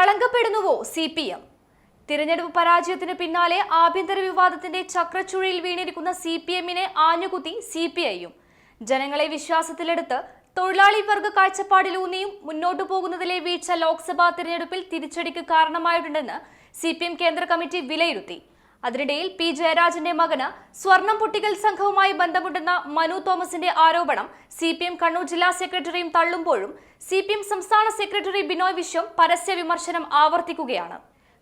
കളങ്കപ്പെടുന്നുവോ C P M? തിരഞ്ഞെടുപ്പ് പരാജയത്തിന് പിന്നാലെ ആഭ്യന്തര വിവാദത്തിന്റെ ചക്രച്ചുഴിയിൽ വീണിരിക്കുന്ന സി പി എമ്മിനെ ആഞ്ഞുകുത്തി സി പി ഐയും. ജനങ്ങളെ വിശ്വാസത്തിലെടുത്ത് തൊഴിലാളി വർഗ കാഴ്ചപ്പാടിലൂന്നിയും മുന്നോട്ടു പോകുന്നതിലെ വീഴ്ച ലോക്സഭാ തിരഞ്ഞെടുപ്പിൽ തിരിച്ചടിക്ക് കാരണമായിട്ടുണ്ടെന്ന് സി കേന്ദ്ര കമ്മിറ്റി വിലയിരുത്തി. അതിനിടയിൽ പി ജയരാജന്റെ മകന് സ്വർണം പൊട്ടിക്കൽ സംഘവുമായി ബന്ധമുണ്ടെന്ന മനു തോമസിന്റെ ആരോപണം സി പി എം കണ്ണൂർ ജില്ലാ സെക്രട്ടറിയും തള്ളുമ്പോഴും സി പി എം സംസ്ഥാന സെക്രട്ടറി ബിനോയ് വിശ്വം പരസ്യ വിമർശനം ആവർത്തിക്കുകയാണ്.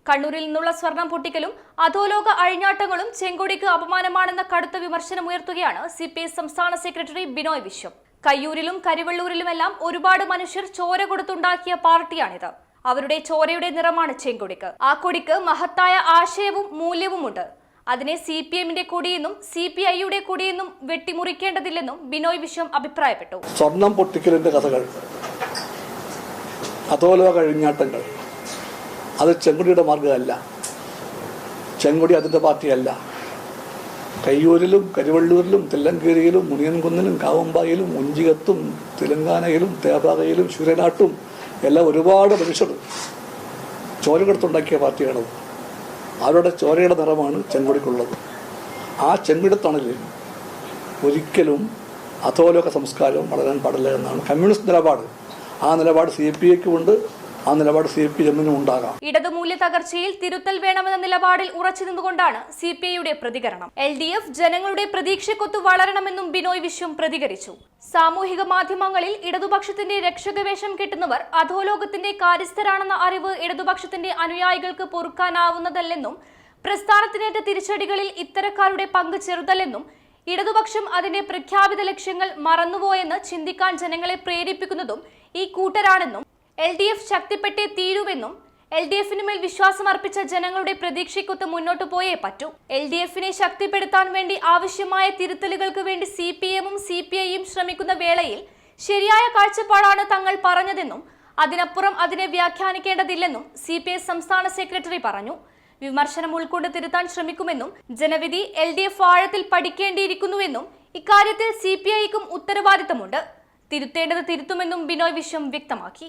കണ്ണൂരിൽ നിന്നുള്ള സ്വർണം പൊട്ടിക്കലും അധോലോക അഴിഞ്ഞാട്ടങ്ങളും ചെങ്കൊടിക്ക് അപമാനമാണെന്ന കടുത്ത വിമർശനമുയർത്തുകയാണ് സി പി ഐ സംസ്ഥാന സെക്രട്ടറി ബിനോയ് വിശ്വം. കയ്യൂരിലും കരിവള്ളൂരിലുമെല്ലാം ഒരുപാട് മനുഷ്യർ ചോര കൊടുത്തുണ്ടാക്കിയ പാർട്ടിയാണിത്. അവരുടെ ചോരയുടെ നിറമാണ് ചെങ്കൊടിക്ക്. ആ കൊടിക്ക് മഹത്തായ ആശയവും മൂല്യവുമുണ്ട്. അതിനെ സി പി എമ്മിന്റെ കൊടിയെന്നും സി പി ഐയുടെ കൊടിയെന്നും വെട്ടിമുറിക്കേണ്ടതില്ലെന്നും ബിനോയ് വിശ്വം അഭിപ്രായപ്പെട്ടു. സ്വർണം പൊട്ടിക്കലിന്റെ കഥകൾ അതോലോ കഴിഞ്ഞാട്ടങ്ങൾ അത് ചെങ്കുടിയുടെ മാർഗമല്ല ചെങ്കുടി അതിന്റെ പാർട്ടിയല്ല. കയ്യൂരിലും കരുവള്ളൂരിലും തില്ലങ്കേരിയിലും മുനിയൻകുന്നിലും കാവമ്പായിലും മുഞ്ചികത്തും തെലങ്കാനയിലും തേപാകയിലും ശൂരനാട്ടും എല്ലാം ഒരുപാട് മനുഷ്യർ ചോരകെടുത്തുണ്ടാക്കിയ പാർട്ടിയാണ് അവരുടെ ചോരയുടെ നിറമാണ് ചെങ്കൊടിക്കുള്ളത്. ആ ചെങ്കുടി ഒരിക്കലും അധോലോക സംസ്കാരം വളരാൻ പാടില്ല എന്നാണ് കമ്മ്യൂണിസ്റ്റ് നിലപാട്. ആ നിലപാട് സി പി ഐക്കും ഉണ്ട് ആ നിലപാട് സി പി എമ്മിനും ഉണ്ടാകാം. ഇടതുമൂല്യ തകർച്ചയിൽ തിരുത്തൽ വേണമെന്ന നിലപാടിൽ ഉറച്ചു നിന്നുകൊണ്ടാണ് സി പി ഐയുടെ പ്രതികരണം. എൽ ഡി എഫ് ജനങ്ങളുടെ പ്രതീക്ഷക്കൊത്ത് വളരണമെന്നും ബിനോയ് വിശ്വം പ്രതികരിച്ചു. സാമൂഹിക മാധ്യമങ്ങളിൽ ഇടതുപക്ഷത്തിന്റെ രക്ഷകവേഷം കിട്ടുന്നവർ അധോലോകത്തിന്റെ കാര്യസ്ഥരാണെന്ന അറിവ് ഇടതുപക്ഷത്തിന്റെ അനുയായികൾക്ക് പൊറുക്കാനാവുന്നതല്ലെന്നും പ്രസ്ഥാനത്തിനേറ്റ തിരിച്ചടികളിൽ ഇത്തരക്കാരുടെ പങ്ക് ചെറുതല്ലെന്നും ഇടതുപക്ഷം അതിന്റെ പ്രഖ്യാപിത ലക്ഷ്യങ്ങൾ മറന്നുപോയെന്ന് ചിന്തിക്കാൻ ജനങ്ങളെ പ്രേരിപ്പിക്കുന്നതും ഈ കൂട്ടരാണെന്നും എൽ ഡി എഫ് ശക്തിപ്പെട്ടേ തീരുവെന്നും എൽ ഡി എഫിന് മേൽ വിശ്വാസം അർപ്പിച്ച ജനങ്ങളുടെ പ്രതീക്ഷയ്ക്കൊത്ത് മുന്നോട്ട് പോയേ പറ്റൂ. എൽ ഡി എഫിനെ ശക്തിപ്പെടുത്താൻ വേണ്ടി ആവശ്യമായ തിരുത്തലുകൾക്ക് വേണ്ടി സി പി എമ്മും സി പി ഐയും ശ്രമിക്കുന്ന വേളയിൽ ശരിയായ കാഴ്ചപ്പാടാണ് തങ്ങൾ പറഞ്ഞതെന്നും അതിനപ്പുറം അതിനെ വ്യാഖ്യാനിക്കേണ്ടതില്ലെന്നും സി പി ഐ സംസ്ഥാന സെക്രട്ടറി പറഞ്ഞു. വിമർശനം ഉൾക്കൊണ്ട് തിരുത്താൻ ശ്രമിക്കുമെന്നും ജനവിധി എൽ ഡി എഫ് ആഴത്തിൽ പഠിക്കേണ്ടിയിരിക്കുന്നുവെന്നും ഇക്കാര്യത്തിൽ സി പി ഐക്കും ഉത്തരവാദിത്തമുണ്ട്. തിരുത്തേണ്ടത് തിരുത്തുമെന്നും ബിനോയ് വിശ്വം വ്യക്തമാക്കി.